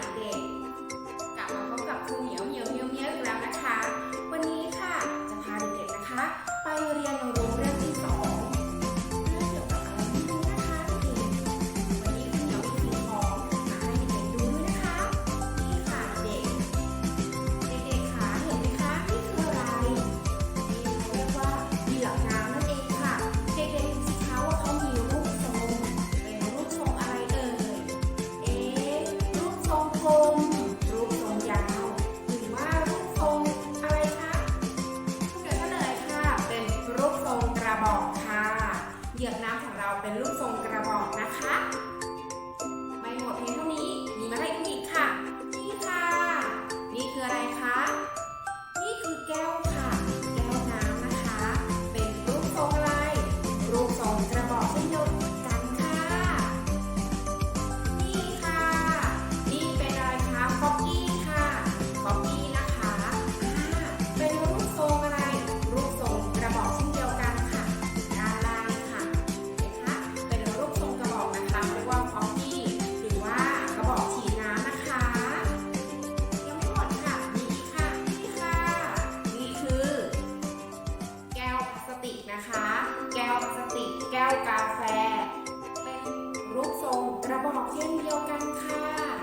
เด็กๆกลับมาพบกับครูเหนียว เหยือกน้ำของเราเป็นรูปทรงกระบอกนะคะ รกระบอกเช่นเดียวกันค่ะ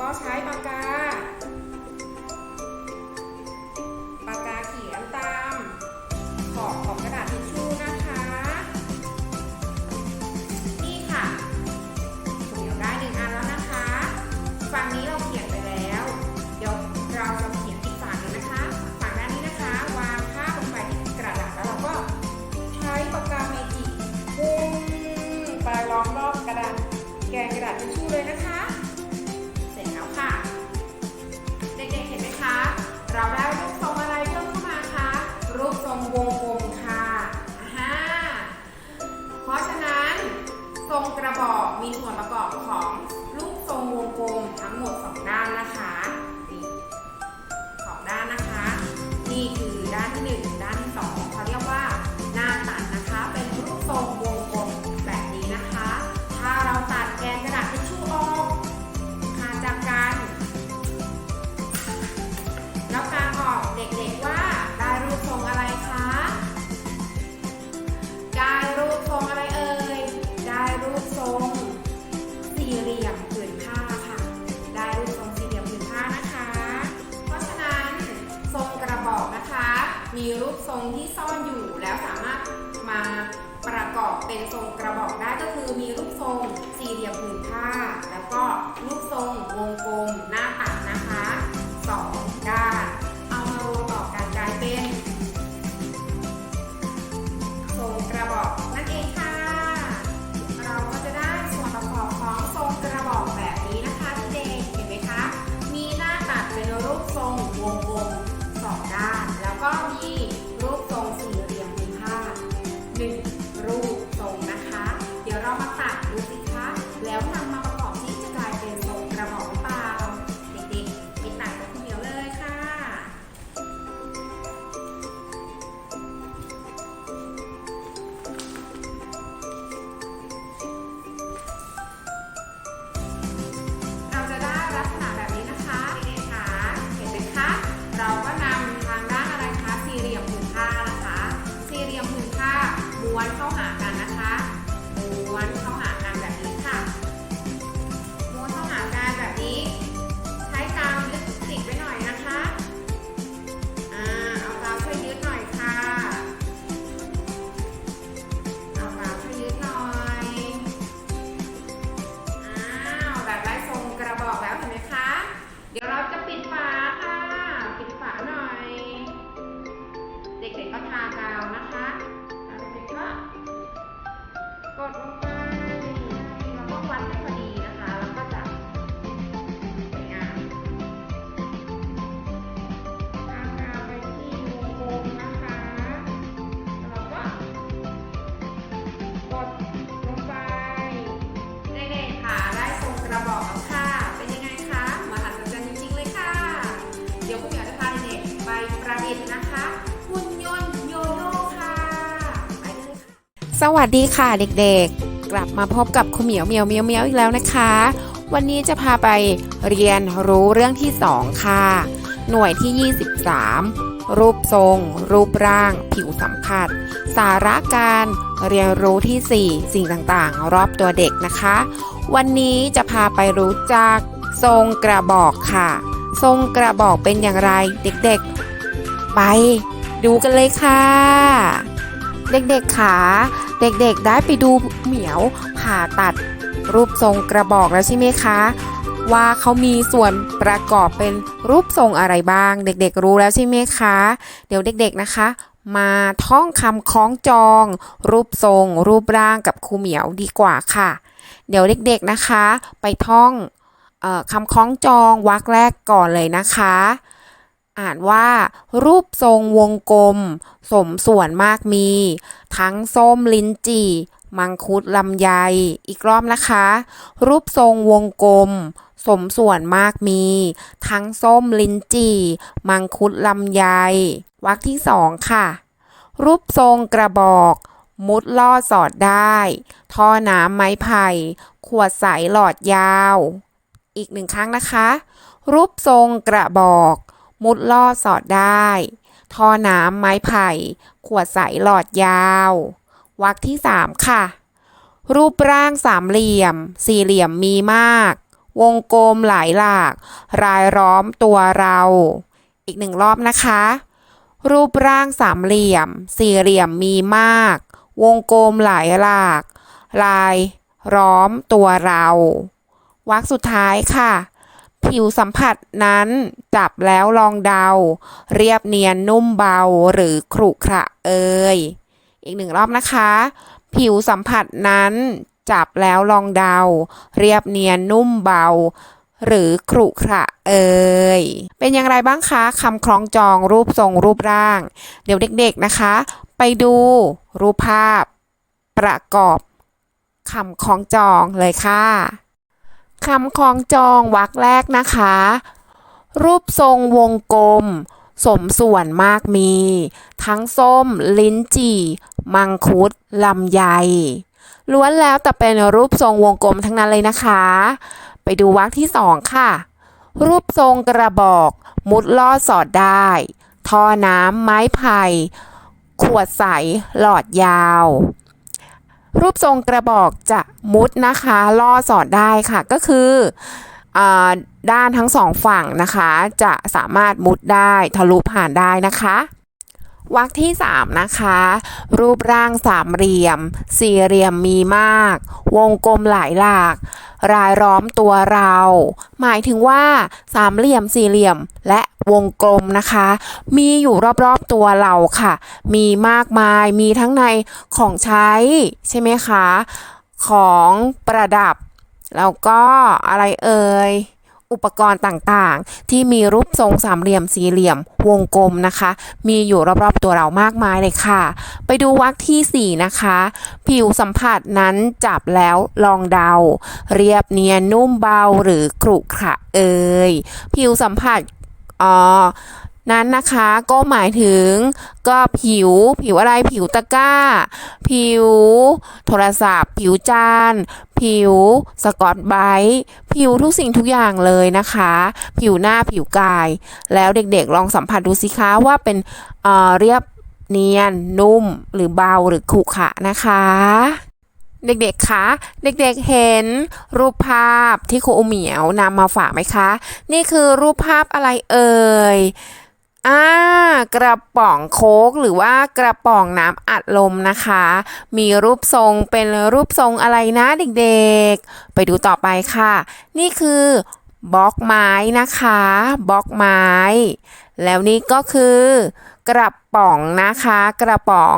ก็ใช้ปากกา ปากกาเขียนตามขอบของกระดาษทิชชู่นะคะ นี่ค่ะเขียนได้หนึ่งอันแล้วนะคะ ฝั่งนี้เราเขียนไปแล้ว เดี๋ยวเราจะเขียนอีกฝั่งนึงนะคะ ฝั่งด้านนี้นะคะ วางภาลงไปที่กระดาษแล้วเราก็ใช้ปากกาเมจิพุ่งไปล้อมรอบกระดาษแกนกระดาษทิชชู่เลยนะ มีรูปทรงที่ซ่อนอยู่ แล้วสามารถมาประกอบเป็นทรงกระบอกได้ก็คือมีรูปทรงสี่เหลี่ยมผืนผ้า แล้วก็รูปทรงวงกลมหน้าตัดา สวัสดีค่ะเด็กๆ กลับมาพบกับคุณเหมียวเหมียวเหมียวเหมียวอีกแล้วนะคะ วันนี้จะพาไปเรียนรู้เรื่องที่ 2 ค่ะ หน่วยที่ 23 รูปทรง รูปร่าง ผิวสัมผัส สาระการเรียนรู้ที่ 4 สิ่งต่างๆ รอบตัวเด็กนะคะ วันนี้จะพาไปรู้จักทรงกระบอกค่ะ ทรงกระบอกเป็นอย่างไรเด็กๆ ไปดูกันเลยค่ะ เด็กๆขาเด็กๆได้ไปดูเหมียวผ่าตัดรูปทรงกระบอกแล้วใช่ไหมคะ ว่าเขามีส่วนประกอบเป็นรูปทรงอะไรบ้าง เด็กๆรู้แล้วใช่ไหมคะ เดี๋ยวเด็กๆนะคะ มาท่องคำคล้องจอง รูปทรง รูปร่างกับครูเหมียวดีกว่าค่ะ เดี๋ยวเด็กๆนะคะ ไปท่องออคำคล้องจองวรรคแรกก่อนเลยนะคะ อ่านว่า รูปทรงวงกลม สมส่วนมากมี ทั้งส้มลิ้นจี่ มังคุดลำไย อีกรอบนะคะ รูปทรงวงกลม สมส่วนมากมี ทั้งส้มลิ้นจี่ มังคุดลำไย วรรคที่สองค่ะ รูปทรงกระบอก มุดลอดสอดได้ ท่อน้ำไม้ไผ่ ขวดใสหลอดยาว อีกหนึ่งครั้งนะคะ รูปทรงกระบอก มุดลอดสอดได้ ท่อน้ำไม้ไผ่ ขวดใสหลอดยาววรรคที่ 3 ค่ะ รูปร่างสามเหลี่ยม สี่เหลี่ยมมีมาก วงกลมหลายหลาก รายล้อมตัวเรา อีกหนึ่งรอบนะคะ รูปร่างสามเหลี่ยม สี่เหลี่ยมมีมาก วงกลมหลายหลาก รายล้อมตัวเราวรรคสุดท้ายค่ะ ผิวสัมผัสนั้นจับแล้วลองเดา เรียบเนียนนุ่มเบาหรือขรุขระเอ่ยอีกหนึ่งรอบนะคะ ผิวสัมผัสนั้นจับแล้วลองเดา เรียบเนียนนุ่มเบา หรือขรุขระเอ่ยเป็นอย่างไรบ้างคะคำคล้องจองรูปทรงรูปร่าง เดี๋ยวเด็กๆนะคะ ไปดูรูปภาพประกอบคำคล้องจองเลยค่ะ คำคล้องจองวรรคแรกนะคะ รูปทรงวงกลม สมส่วนมากมี ทั้งส้ม ลิ้นจี่ มังคุด ลำไย ล้วนแล้วแต่เป็นรูปทรงวงกลมทั้งนั้นเลยนะคะ ไปดูวรรคที่สองค่ะ รูปทรงกระบอก มุดลอดสอดได้ ท่อน้ำไม้ไผ่ ขวดใส หลอดยาว รูปทรงกระบอกจะมุดนะคะล่อสอดได้ค่ะก็คืออด้านทั้งสองฝั่งนะคะ จะสามารถมุดได้ทะลุผ่านได้นะคะ วรรคที่ 3 นะคะ รูปร่างสามเหลี่ยม สี่เหลี่ยมมีมาก วงกลมหลายหลาก รายล้อมตัวเรา หมายถึงว่าสามเหลี่ยมสี่เหลี่ยมและวงกลมนะคะ มีอยู่รอบๆตัวเราค่ะ มีมากมายมีทั้งในของใช้ ใช่ไหมคะ ของประดับ แล้วก็อะไรเอ่ย อุปกรณ์ต่างๆ ที่มีรูปทรงสามเหลี่ยมสี่เหลี่ยม วงกลมนะคะ มีอยู่รอบๆตัวเรามากมายเลยค่ะ ไปดูวรรคทีสี่4 นะคะ ผิวสัมผัสนั้นจับแล้วลองเดา เรียบเนียนนุ่มเบาหรือครุขระเอ่ยผิวสัมผัสอ๋อ นั้นนะคะก็หมายถึงก็ผิวผิวอะไรผิวตะกร้า ผิวโทรศัพท์ ผิวจาน ผิวสกอตไบรท์ผิวทุกสิ่งทุกอย่างเลยนะคะ ผิวหน้าผิวกาย แล้วเด็กๆลองสัมผัสดูสิคะว่าเป็นเอ่อเรียบเนียน นุ่มหรือเบาหรือขรุขระนะคะเด็กๆ คะ เด็กๆ เห็นรูปภาพที่ครูเหมียวนำมาฝากไหมคะ นี่คือรูปภาพอะไรเอ่ย อ่ากระป๋องโค้กหรือว่ากระป๋องน้ำอัดลมนะคะ มีรูปทรงเป็นรูปทรงอะไรนะเด็กๆ ไปดูต่อไปค่ะ นี่คือบล็อกไม้นะคะบล็อกไม้ แล้วนี่ก็คือกระป๋องนะคะ กระป๋อง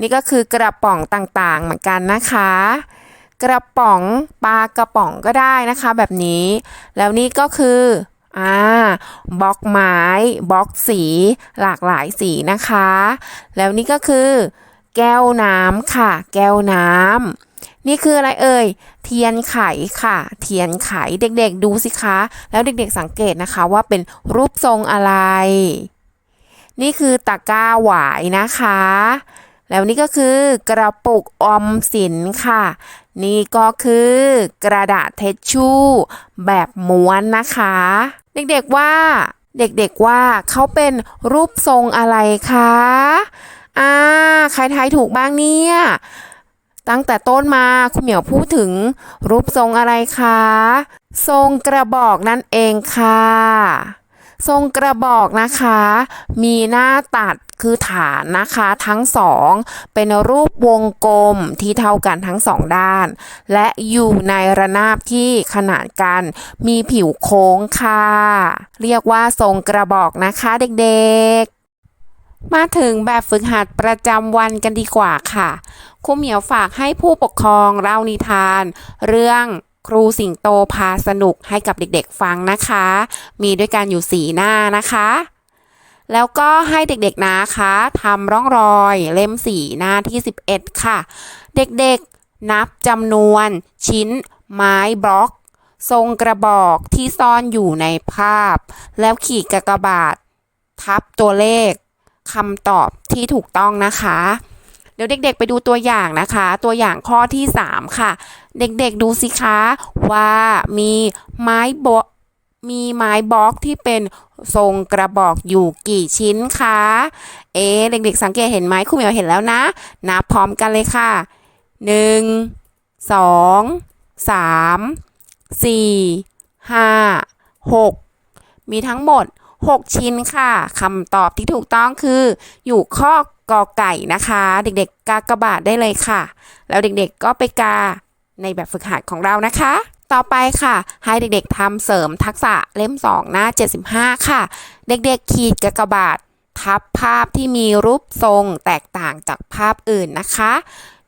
นี่ก็คือกระป๋องต่างๆเหมือนกันนะคะ กระป๋องปลากระป๋องก็ได้นะคะ แบบนี้ แล้วนี่ก็คือ อ่าบล็อกไม้บล็อกสีหลากหลายสีนะคะ แล้วนี่ก็คือ แก้วน้ำค่ะ แก้วน้ำนี่คืออะไรเอ่ย เทียนไขค่ะ เทียนไขเด็กๆดูสิคะ แล้วเด็กๆสังเกตนะคะว่าเป็นรูปทรงอะไร นี่คือตะกร้าหวายนะคะ แล้วนี่ก็คือกระปุกออมสินค่ะนี่ก็คือกระดาษเทชชู่แบบม้วนนะคะ เด็กๆว่า เด็กๆว่าเขาเป็นรูปทรงอะไรคะอ่าใครทายถูกบ้างเนี่ยตั้งแต่ต้นมาคุณเหมียวพูดถึงรูปทรงอะไรคะ ทรงกระบอกนั่นเองค่ะ ทรงกระบอกนะคะ มีหน้าตัด คือฐานนะคะทั้งสองเป็นรูปวงกลมที่เท่ากันทั้งสองด้าน และอยู่ในระนาบที่ขนานกัน มีผิวโค้งค่ะ เรียกว่าทรงกระบอกนะคะเด็กๆ มาถึงแบบฝึกหัดประจำวันกันดีกว่าค่ะครูเหมียวฝากให้ผู้ปกครองเล่านิทาน เรื่องครูสิงโตพาสนุกให้กับเด็กๆฟังนะคะ มีด้วยกันอยู่สีหน้านะคะ แล้วก็ให้เด็กๆนะคะทำร่องรอยเล่มสีหน้าที่ 11 ค่ะ เด็กๆนับจำนวนชิ้นไม้บล็อก ทรงกระบอกที่ซ่อนอยู่ในภาพ แล้วขีดกากบาท ทับตัวเลขคำตอบที่ถูกต้องนะคะเดี๋ยวเด็ก ๆ ไปดูตัวอย่างนะคะ ตัวอย่างข้อที่ 3 ค่ะ เด็ก ๆ ดูสิคะ ว่ามีไม้บล็อก มีไม้บล็อกที่เป็นทรงกระบอกอยู่กี่ชิ้นคะ เอ๊เด็กๆสังเกตเห็นไหมครูเหมียวเห็นแล้วนะ นับพร้อมกันเลยค่ะ 1 2 3 4 5 6 มีทั้งหมด 6 ชิ้นค่ะคำตอบที่ถูกต้องคือ อยู่ข้อกอไก่นะคะ เด็กๆ กากระบาทได้เลยค่ะ แล้วเด็กๆก็ไปกาในแบบฝึกหัดของเรานะคะ ต่อไปค่ะ ให้เด็กๆทำเสริมทักษะเล่ม 2 หน้า 75 ค่ะ เด็กๆขีดกากบาท ทับภาพที่มีรูปทรงแตกต่างจากภาพอื่นนะคะ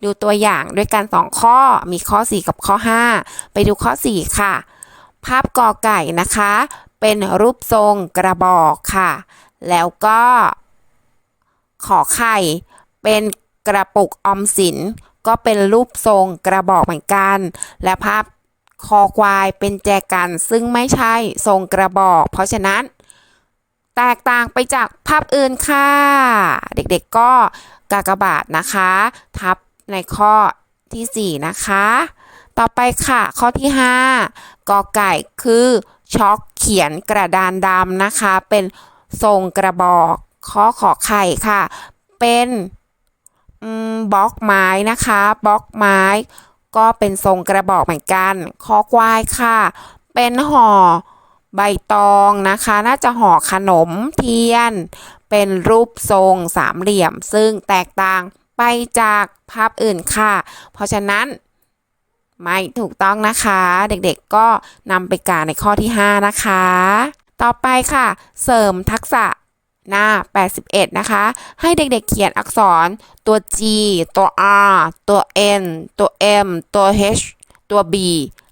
ดูตัวอย่างด้วยกัน 2 ข้อมีข้อ 4 กับข้อ 5 ไปดูข้อ 4 ค่ะ ภาพกอไก่นะคะ เป็นรูปทรงกระบอกค่ะ แล้วก็ขอไข่เป็นกระปุกออมสิน ก็เป็นรูปทรงกระบอกเหมือนกัน และภาพ คอควายเป็นแจกันซึ่งไม่ใช่ทรงกระบอก เพราะฉะนั้น แตกต่างไปจากภาพอื่นค่ะ เด็กๆก็กากบาทนะคะ ทับในข้อทีสี่ 4 นะคะ ต่อไปค่ะ ข้อที่ 5กอไก่คือช็อกเขียนกระดานดำนะคะ เป็นทรงกระบอกข้อขอไข่ค่ะ เป็นบล็อกไม้นะคะบล็อกไม้ ก็เป็นทรงกระบอกเหมือนกัน คอควายค่ะ เป็นห่อใบตองนะคะ น่าจะห่อขนมเทียน เป็นรูปทรงสามเหลี่ยม ซึ่งแตกต่างไปจากภาพอื่นค่ะ เพราะฉะนั้นไม่ถูกต้องนะคะ เด็กๆก็นำไปกาในข้อที่ 5 นะคะ ต่อไปค่ะ เสริมทักษะ หน้า 81 นะคะ ให้เด็กๆเขียนอักษรตัว G ตัว R ตัว N ตัว M ตัว H ตัว B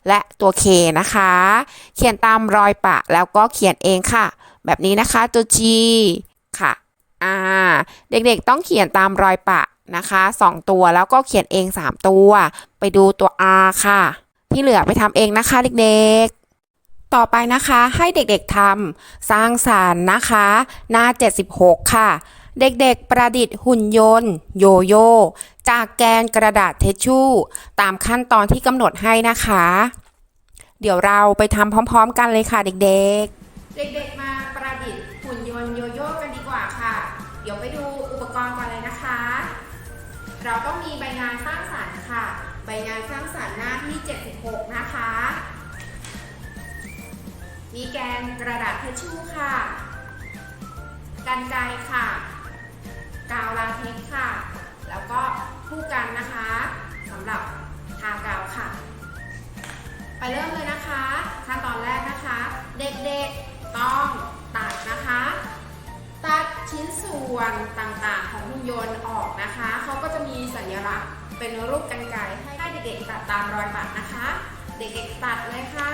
และตัว K นะคะ เขียนตามรอยปะแล้วก็เขียนเองค่ะ แบบนี้นะคะตัว G ค่ะอ่าเด็กๆต้องเขียนตามรอยปะนะคะ 2 ตัวแล้วก็เขียนเอง 3 ตัว ไปดูตัว R ค่ะ ที่เหลือไปทำเองนะคะเด็กๆ ต่อไปนะคะให้เด็กๆทำสร้างสารรค์นะคะ หน้า 76 ค่ะ เด็กๆประดิษฐ์หุ่นยนต์ โยโย่จากแกนกระดาษเทชชู่ ตามขั้นตอนที่กำหนดให้นะคะ เดี๋ยวเราไปทำพร้อมๆกันเลยค่ะเด็กๆ เด็กๆมาประดิษฐ์หุ่นยนต์โยโย่กันดีกว่าค่ะ เดี๋ยวไปดูอุปกรณ์กันเลยนะคะ เราต้องมีใบงานสร้างสรรค์ค่ะ ใบงานสร้างสรรค์หน้าที่ 76 นะคะ มีแกนกระดาษทิชชู่ค่ะ กันไกค่ะ กาวลาเท็กค่ะ แล้วก็คู่กันนะคะสำหรับทากาวค่ะ ไปเริ่มเลยนะคะ ขั้นตอนแรกนะคะ เด็กๆต้องตัดนะคะ ตัดชิ้นส่วนต่างๆของหุ่นยนต์ออกนะคะเขาก็จะมีสัญลักษณ์เป็นรูปกันไกให้เด็กๆตัดตามรอยบาดนะคะ เด็กๆตัดเลยค่ะ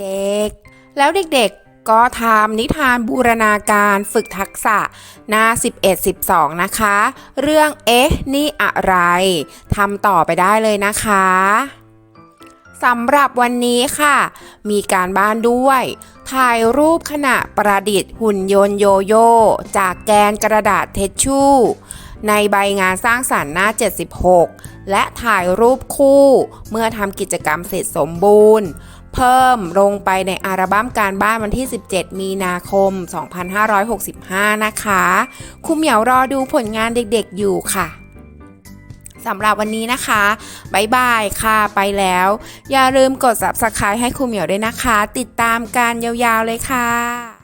เด็กๆ แล้วเด็กๆ ก็ทำนิทานบูรณาการฝึกทักษะหน้า 11-12 นะคะ เรื่องเอ๊ะ นี่อะไรทำต่อไปได้เลยนะคะสำหรับวันนี้ค่ะ มีการบ้านด้วย ถ่ายรูปขณะประดิษฐ์หุ่นยนต์โยโย่จากแกนกระดาษเทชชู่ ในใบงานสร้างสรรค์หน้า 76 และถ่ายรูปคู่ เมื่อทำกิจกรรมเสร็จสมบูรณ์ เพิ่มลงไปในอัลบั้มการบ้านวันที่ 17 มีนาคม 2565 นะคะ คุณเหมียวรอดูผลงานเด็กๆอยู่ค่ะสำหรับวันนี้นะคะบายบายค่ะไปแล้ว อย่าลืมกด subscribe ให้ครูเหมียวด้วยนะคะ ติดตามการยาวๆเลยค่ะ